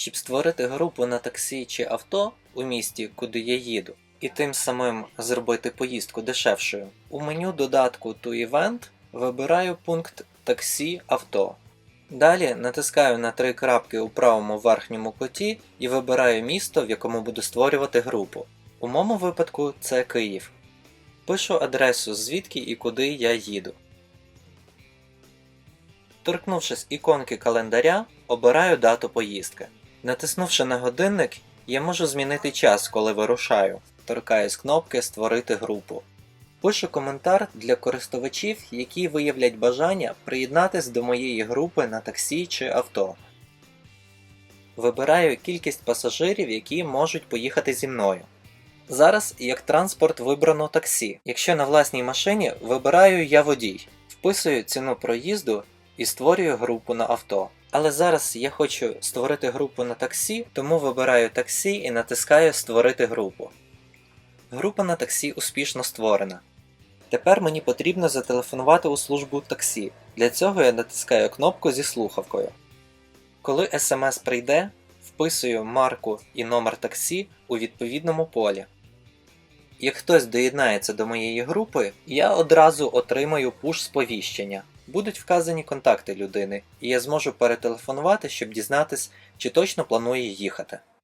Щоб створити групу на таксі чи авто у місті, куди я їду, і тим самим зробити поїздку дешевшою, у меню додатку To Event вибираю пункт таксі авто. Далі натискаю на три крапки у правому верхньому куті і вибираю місто, в якому буду створювати групу. У моєму випадку це Київ. Пишу адресу, звідки і куди я їду. Торкнувшись іконки календаря, обираю дату поїздки. Натиснувши на годинник, я можу змінити час, коли вирушаю. Торкаюсь кнопки Створити групу. Пишу коментар для користувачів, які виявлять бажання приєднатись до моєї групи на таксі чи авто. Вибираю кількість пасажирів, які можуть поїхати зі мною. Зараз як транспорт вибрано таксі. Якщо на власній машині, вибираю я водій, вписую ціну проїзду і створюю групу на авто. Але зараз я хочу створити групу на таксі, тому вибираю таксі і натискаю Створити групу. Група на таксі успішно створена. Тепер мені потрібно зателефонувати у службу таксі. Для цього я натискаю кнопку зі слухавкою. Коли смс прийде, вписую марку і номер таксі у відповідному полі. Як хтось доєднається до моєї групи, я одразу отримаю пуш-сповіщення. Будуть вказані контакти людини, і я зможу перетелефонувати, щоб дізнатись, чи точно планує їхати.